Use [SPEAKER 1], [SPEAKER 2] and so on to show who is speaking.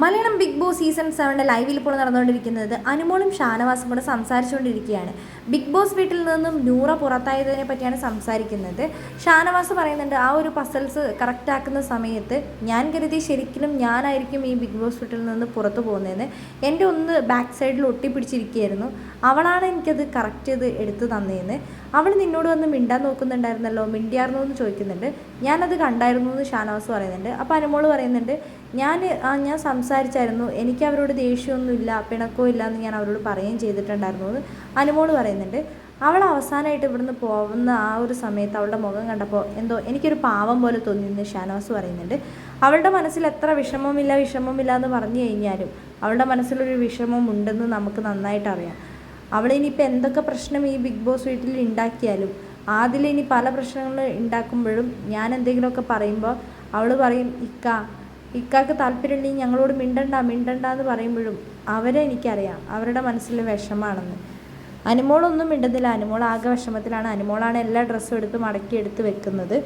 [SPEAKER 1] Malayalam Bigg Boss season സെവന്റെ ലൈവിൽ ഇപ്പോൾ നടന്നുകൊണ്ടിരിക്കുന്നത് അനുമോളും ഷാനവാസും കൂടെ സംസാരിച്ചുകൊണ്ടിരിക്കുകയാണ്. ബിഗ് ബോസ് വീട്ടിൽ നിന്നും നൂറ പുറത്തായതിനെ പറ്റിയാണ് സംസാരിക്കുന്നത്. ഷാനവാസ് പറയുന്നുണ്ട് ആ ഒരു പസൽസ് കറക്റ്റ് ആക്കുന്ന സമയത്ത് ഞാൻ കരുതി ശരിക്കും ഞാനായിരിക്കും ഈ ബിഗ് ബോസ് വീട്ടിൽ നിന്ന് പുറത്തു പോകുന്നതെന്ന് എന്റെ ഒന്ന് ബാക്ക് സൈഡിൽ ഒട്ടിപ്പിടിച്ചിരിക്കുകയായിരുന്നു. അവളാണ് എനിക്കത് കറക്റ്റ് ചെയ്ത് എടുത്തു തന്നതെന്ന്. അവൾ നിന്നോട് വന്ന് മിണ്ടാൻ നോക്കുന്നുണ്ടായിരുന്നല്ലോ മിണ്ടിയായിരുന്നു എന്ന് ചോദിക്കുന്നുണ്ട്. ഞാനത് കണ്ടായിരുന്നു എന്ന് ഷാനവാസ് പറയുന്നുണ്ട്. അപ്പോൾ അനുമോൾ പറയുന്നുണ്ട് ഞാൻ ആ ഞാൻ സംസാരിച്ചായിരുന്നു. എനിക്ക് അവരോട് ദേഷ്യമൊന്നുമില്ല പിണക്കവും ഇല്ല എന്ന് ഞാൻ അവരോട് പറയുകയും ചെയ്തിട്ടുണ്ടായിരുന്നു എന്ന് അനുമോൾ പറയുന്നുണ്ട്. അവൾ അവസാനമായിട്ട് ഇവിടുന്ന് പോകുന്ന ആ ഒരു സമയത്ത് അവളുടെ മുഖം കണ്ടപ്പോൾ എന്തോ എനിക്കൊരു പാവം പോലെ തോന്നിയെന്ന് ഷാനവാസ് പറയുന്നുണ്ട്. അവളുടെ മനസ്സിൽ എത്ര വിഷമമില്ല വിഷമമില്ല എന്ന് പറഞ്ഞു കഴിഞ്ഞാലും അവളുടെ മനസ്സിലൊരു വിഷമം ഉണ്ടെന്ന് നമുക്ക് നന്നായിട്ട് അറിയാം. അവൾ ഇനിയിപ്പോൾ എന്തൊക്കെ പ്രശ്നം ഈ ബിഗ് ബോസ് വീട്ടിൽ ഉണ്ടാക്കിയാലും അതിൽ ഇനി പല പ്രശ്നങ്ങൾ ഉണ്ടാക്കുമ്പോഴും ഞാൻ എന്തെങ്കിലുമൊക്കെ പറയുമ്പോൾ അവൾ പറയും ഇക്ക ഇക്കാക്ക് താല്പര്യമുണ്ടെങ്കിൽ ഞങ്ങളോട് മിണ്ടണ്ട മിണ്ടണ്ട എന്ന് പറയുമ്പോഴും അവരെ എനിക്കറിയാം. അവരുടെ മനസ്സിൽ വിഷമാണെന്ന്. അനുമോളൊന്നും മിണ്ടുന്നില്ല. അനുമോൾ ആകെ വിഷമത്തിലാണ്. അനുമോളാണ് എല്ലാ ഡ്രസ്സും എടുത്ത് മടക്കി എടുത്ത് വെക്കുന്നത്.